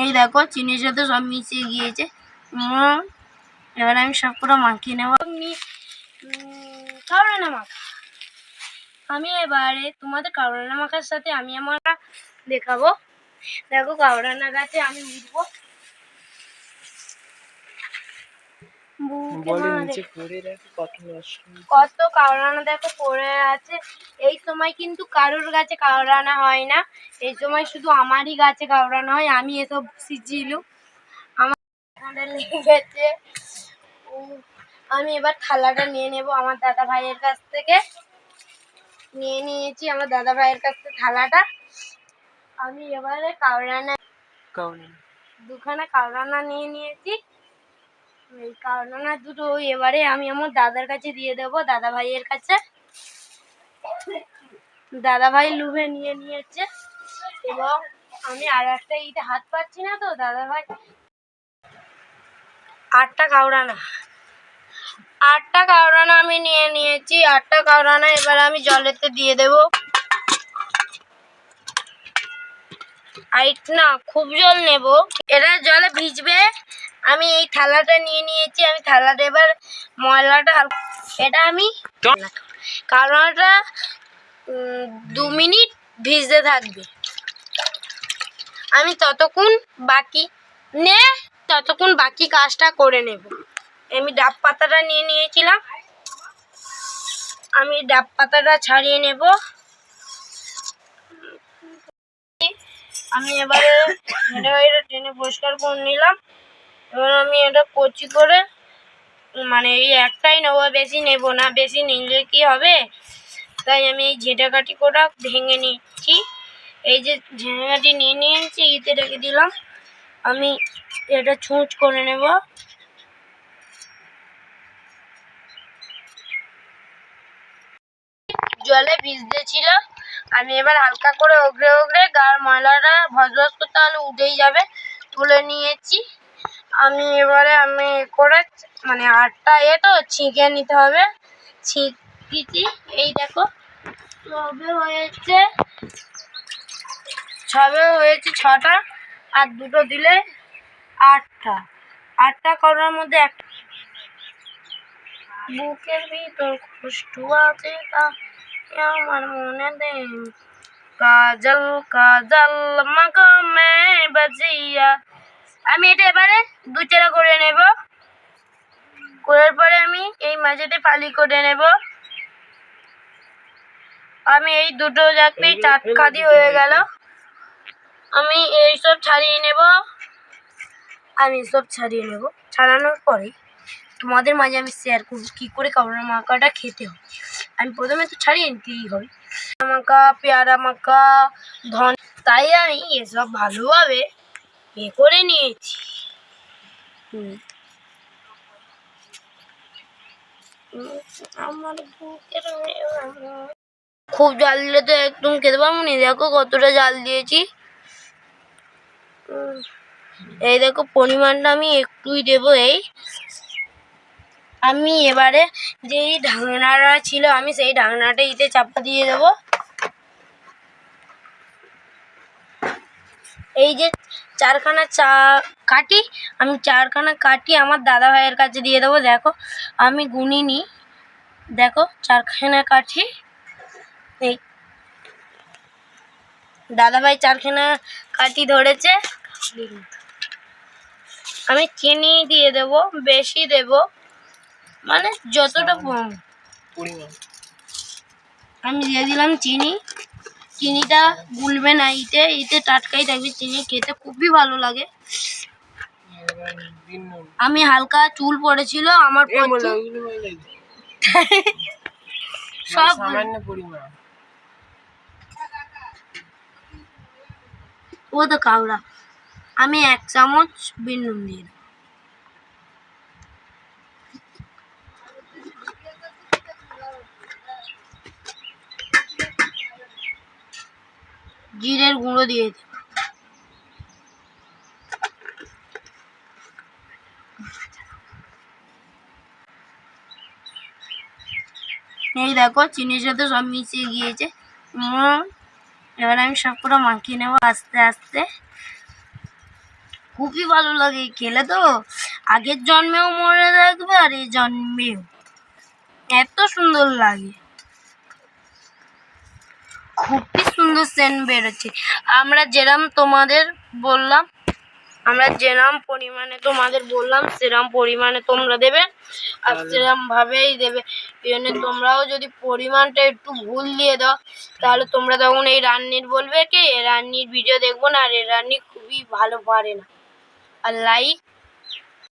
এই দেখো, চিনির সাথে সব মিশিয়ে গিয়েছে। এবার আমি সব পুরো মাখিয়ে নেব। কারণা মাখা। আমি এবারে তোমাদের কারণা মাখার সাথে আমি আমার দেখাবো। দেখো কাউরানা গাছে আমি উঠবো বুকে বলে মারে। নিচে পড়ে দেখো কত কাওড়ানা দেখো পড়ে আছে। এই সময় কিন্তু কারোর গাছে কাওড়ানা হয় না। এই সময় শুধু আমারই গাছে কাওড়ানা হয় আমি এসব সিজিলু। আমার লেগেছে আমি এবার থালাটা নিয়ে নেব আমার দাদা ভাইয়ের কাছ থেকে। নিয়ে নিয়েছি আমার দাদা ভাইয়ের কাছ থেকে থালাটা। আমি এবারে কাওড়ানা কারণ? দুখানা কাওড়ানা নিয়ে নিয়েছি। এই কাওড়ানা দুটো এবারে আমি আমার দাদার কাছে দিয়ে দেবো দাদা ভাইয়ের কাছে। দাদা ভাই লুভে নিয়ে নিয়েছে এবং আমি আর একটা ইতে হাত পাচ্ছি না তো দাদা ভাই আটটা কাওড়ানা। আটটা কাওড়ানা আমি নিয়ে নিয়েছি, আটটা কাওড়ানা এবার আমি জলেতে দিয়ে দেবো। আইট না, খুব জল নেব। এটা জলে ভিজবে। আমি এই থালাটা নিয়ে নিয়েছি, আমি থালাটা এবার ময়লাটা এটা আমি কারণ কারণটা দু মিনিট ভিজতে থাকবে। আমি ততক্ষণ বাকি নে, ততক্ষণ বাকি কাজটা করে নেব। আমি ডাব পাতাটা নিয়ে নিয়েছিলাম। আমি ডাব পাতাটা ছাড়িয়ে নেব। আমি এবারে এটা এটা টেনে পরিষ্কার করে নিলাম। এবার আমি এটা কচি করে মানে এই একটাই নেব বেশি নেব না। বেশি নিলে কি হবে? তাই আমি এই ঝেঁটাকাটি করে ভেঙে নিচ্ছি। এই যে ঝেঁটাকাটি নিয়ে নিয়েছি, ইতে রেখে দিলাম। আমি এটা ছুঁচ করে নেব। জলে ভিজতে ছিল আমি এবার হালকা করে ওগড়ে ওগড়ে গার ময়লাটা ভজভজ করতে তাহলে উঠেই যাবে। তুলে নিয়েছি। আমি এবারে আমি করে মানে আটটা তো ছিঁকে নিতে হবে। ছিঁকিছি এই দেখো, সবে হয়েছে। সবে হয়েছে ছটা আর দুটো দিলে আটটা। আটটা করার মধ্যে একটা বুকের ভিতর কষ্ট আছে তা আমার মনে দেয় কাজল কাজল মগমে বাজিয়া আমি এটা এবারে দু চারা করে নেব। করার পরে আমি এই মাঝেতে ফালি করে নেব। আমি এই দুটো চাকরি চাটকাদি হয়ে গেল। আমি এই সব ছাড়িয়ে নেব। আমি সব ছাড়িয়ে নেব। ছাড়ানোর পরে তোমাদের মাঝে আমি শেয়ার করব কী করে কাবড়া মাখাটা খেতে হয়। আমি প্রথমে তো ছাড়িয়ে নিতেই হবে মাখা পেয়ারা মাখা ধন তাই আমি এসব ভালোভাবে এ করে নিয়েছি? আমার বুকের খুব জাল দিলে তো একদম খেতে পারব না। দেখো কতটা জাল দিয়েছি। এই দেখো পরিমাণটা আমি একটুই দেবো এই। আমি এবারে যেই ঢাকনাটা ছিল আমি সেই ঢাকনাটা ইতে চাপা দিয়ে দেবো। এই যে চারখানা চা কাটি আমি চারখানা কাটি আমার দাদা ভাইয়ের কাছে দিয়ে দেবো দেখো। আমি গুনিনি দেখো চারখানা কাঠি। এই দাদা ভাই চারখানা কাঠি ধরেছে। আমি চিনি দিয়ে দেব বেশি দেব মানে যতটা কম। আমি দিয়ে দিলাম চিনি। চিনিটা গুলবে না ইতে ইতে টাটকাই থাকবে চিনি খেতে খুবই ভালো লাগে। আমি হালকা চুল পড়েছিল আমার এ মনে। সব ও তো কাউরা আমি এক চামচ বিন নুন দিয়ে জিরের গুঁড়ো দিয়ে দেবো এই দেখো, চিনির সাথে সব মিশিয়ে গিয়েছে। এবার আমি সব পুরো মাখিয়ে নেব আস্তে আস্তে। খুবই ভালো লাগে খেলে তো। আগের জন্মেও মনে রাখবে আর এই জন্মেও। এত সুন্দর লাগে। খুবই সুন্দর সেন্ট বেরোচ্ছে। আমরা যেরাম তোমাদের বললাম আমরা যেরাম পরিমাণে তোমাদের বললাম সেরাম পরিমাণে তোমরা দেবে আর সেরাম ভাবেই দেবে। এই জন্য তোমরাও যদি পরিমাণটা একটু ভুল দিয়ে দাও তাহলে তোমরা তখন এই রান্নির বলবে কি এ রান্নির ভিডিও দেখব না আর এ রান্নি খুবই ভালো পারে না। আর লাইক